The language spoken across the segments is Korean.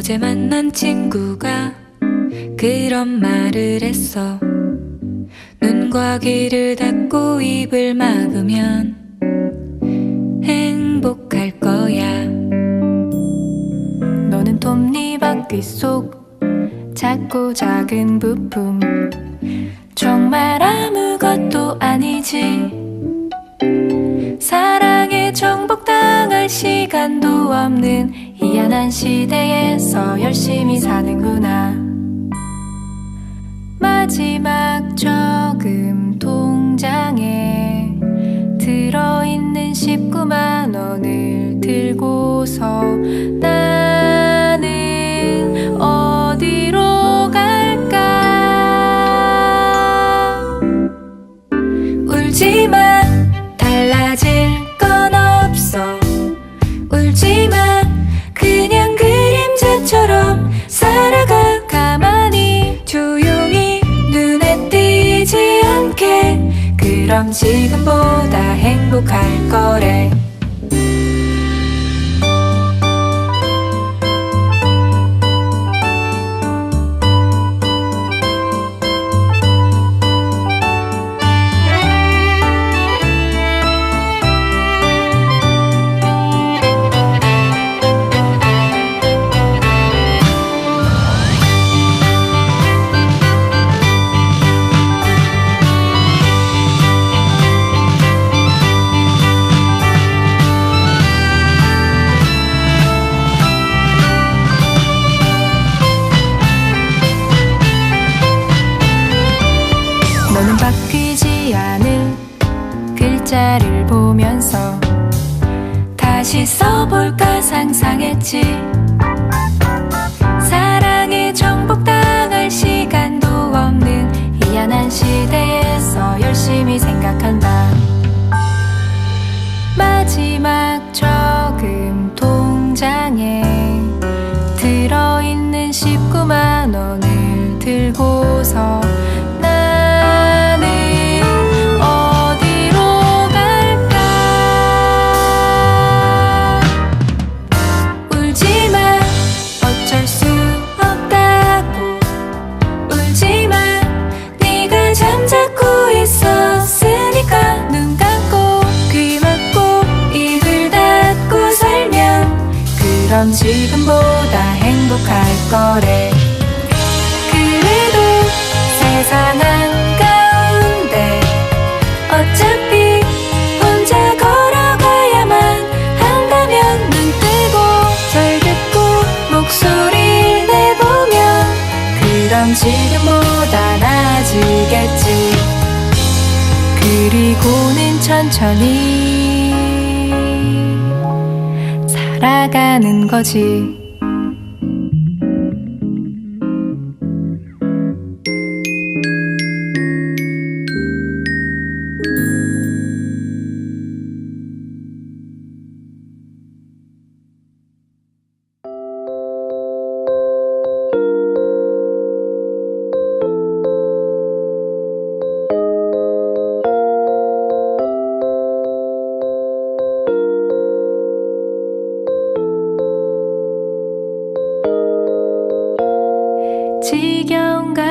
어제 만난 친구가 그런 말을 했어. 눈과 귀를 닫고 입을 막으면 행복할 거야. 너는 톱니바퀴 속 작고 작은 부품 정말 아무것도 아니지 사랑에 정복당할 시간도 없는 희한한 시대에서 열심히 사는구나. 마지막 저금 통장에 들어있는 19만 원을 들고서 나 그럼 지금보다 행복할 거래 볼까 상상했지. 사랑에 정복당할 시간도 없는 희한한 시대에서 열심히 생각한다. 마지막 저금 통장에 들어있는 19만 원을 들고서 그럼 지금보다 행복할 거래. 그래도 세상 한 살아가는 거지 지겨운가?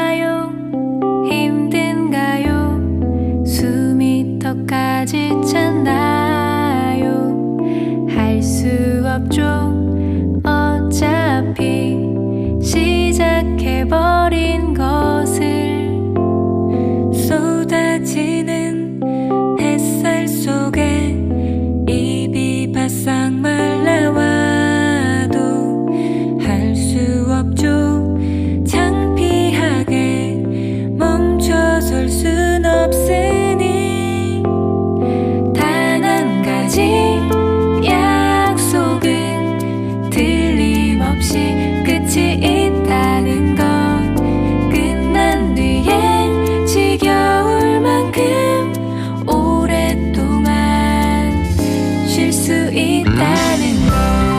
쉴 수 있다는 것.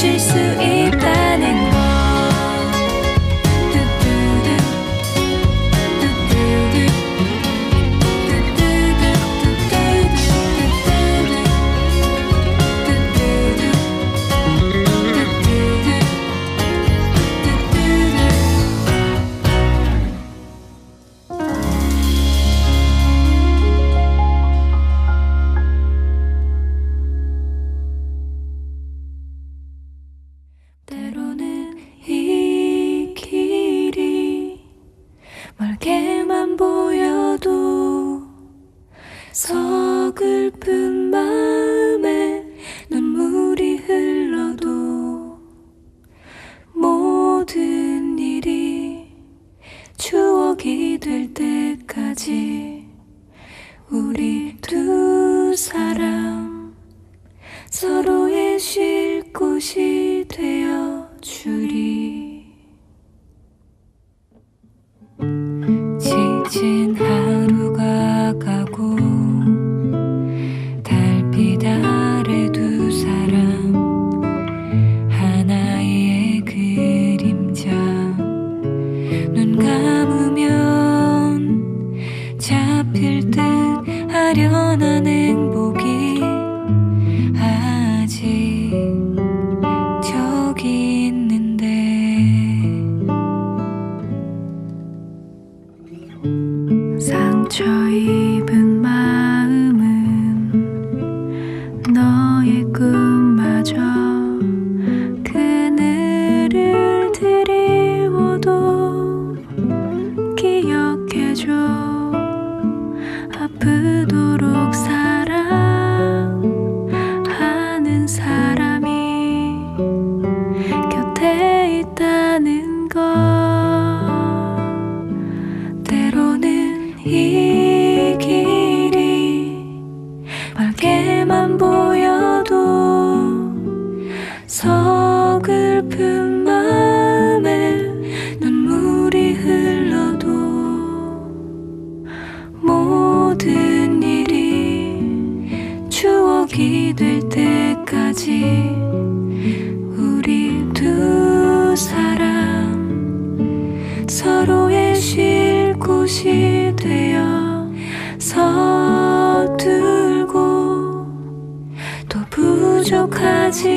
쉴 수 있. 멀게만 보여도 서글픈 말 이 길이 밝게만 보여도 서글픈 마음에 눈물이 흘러도 모든 일이 추억이 될 때까지 우리 두 사람 서로의 쉴 곳이 서툴고 또 부족하지만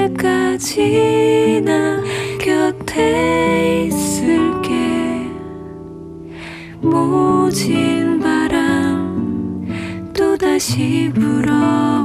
언제까지나 곁에 있을게. 모진 바람 또다시 불어